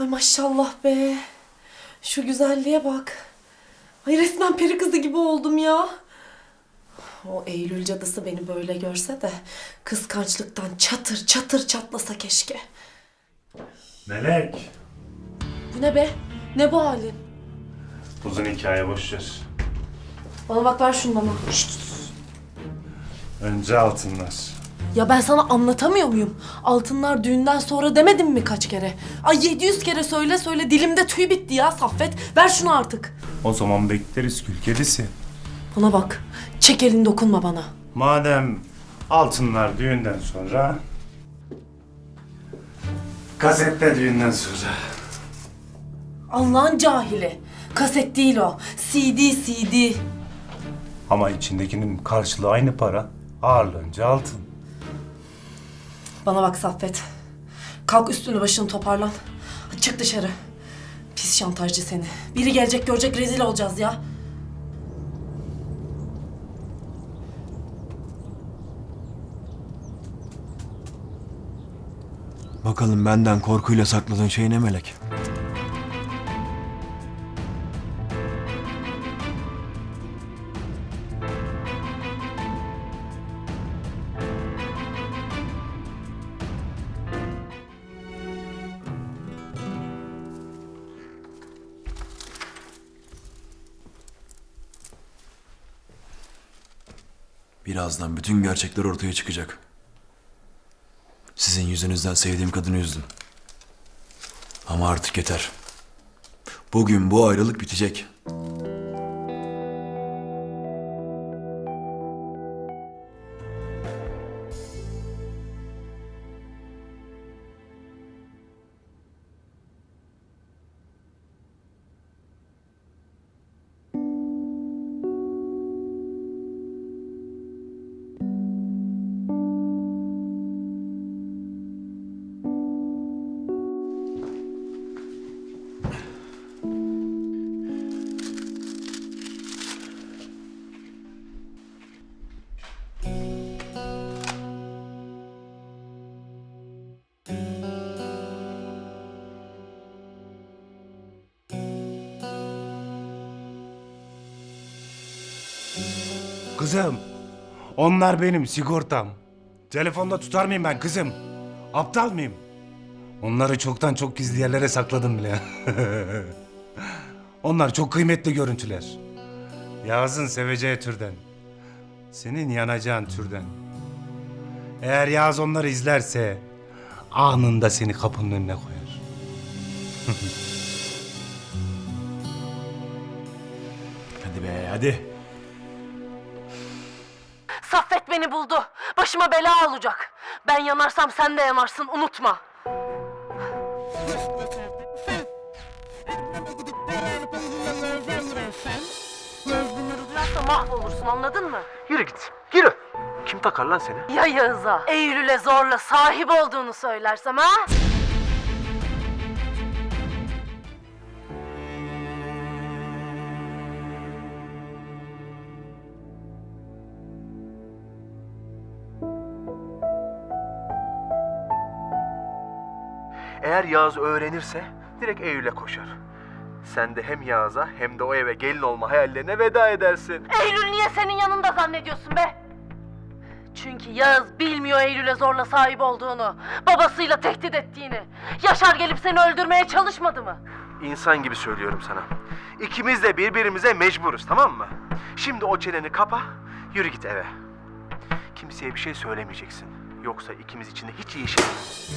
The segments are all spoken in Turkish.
Ay maşallah be. Şu güzelliğe bak. Ay resmen peri kızı gibi oldum ya. O Eylül cadısı beni böyle görse de kıskançlıktan çatır çatır çatlasa keşke. Melek. Bu ne be? Ne bu halin? Uzun hikaye boş ver. Bana bak ver şunu bana. Önce altınlar. Ya ben sana anlatamıyor muyum? Altınlar düğünden sonra demedim mi kaç kere? Ay 700 kere söyle söyle dilimde tüy bitti ya Saffet. Ver şunu artık. O zaman bekleriz kül kedisi. Bana bak. Çek elini dokunma bana. Madem altınlar düğünden sonra... Gazette düğünden sonra. Allah'ın cahili. Kaset değil o. CD CD. Ama içindekinin karşılığı aynı para. Ağırlığınca altın. Bana bak Saffet. Kalk üstünü başını toparlan. Çık dışarı. Pis şantajcı seni. Biri gelecek görecek rezil olacağız ya. Bakalım benden korkuyla sakladığın şey ne melek? Birazdan bütün gerçekler ortaya çıkacak. Sizin yüzünüzden sevdiğim kadını üzdüm. Ama artık yeter. Bugün bu ayrılık bitecek. Kızım. Onlar benim sigortam. Telefonda tutar mıyım ben kızım? Aptal mıyım? Onları çoktan çok gizli yerlere sakladım bile. Onlar çok kıymetli görüntüler. Yağız'ın seveceği türden. Senin yanacağın türden. Eğer Yağız onları izlerse anında seni kapının önüne koyar. Hadi be hadi. Beni buldu. Başıma bela olacak. Ben yanarsam sen de yanarsın unutma. Duyarsa mahvolursun anladın mı? Yürü git. Yürü. Kim takar lan seni? Ya Yağız'a Eylül'e zorla sahip olduğunu söylersem ha? Eğer Yağız öğrenirse direkt Eylül'e koşar. Sen de hem Yağız'a hem de o eve gelin olma hayallerine veda edersin. Eylül niye senin yanında zannediyorsun be? Çünkü Yağız bilmiyor Eylül'e zorla sahip olduğunu. Babasıyla tehdit ettiğini. Yaşar gelip seni öldürmeye çalışmadı mı? İnsan gibi söylüyorum sana. İkimiz de birbirimize mecburuz tamam mı? Şimdi o çeneni kapa, yürü git eve. Kimseye bir şey söylemeyeceksin. Yoksa ikimiz için de hiç iyi şey olmaz.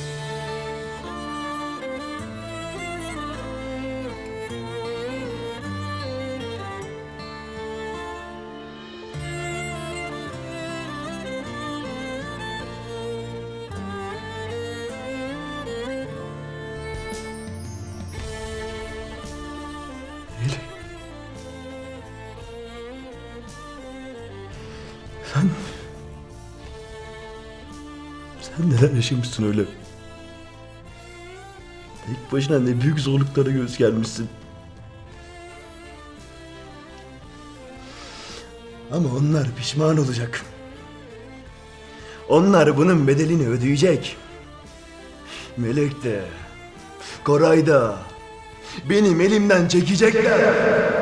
Sen... Sen neler yaşamışsın öyle? Tek başına ne büyük zorluklara göz gelmişsin. Ama onlar pişman olacak. Onlar bunun bedelini ödeyecek. Melek de, Koray da benim elimden çekecekler.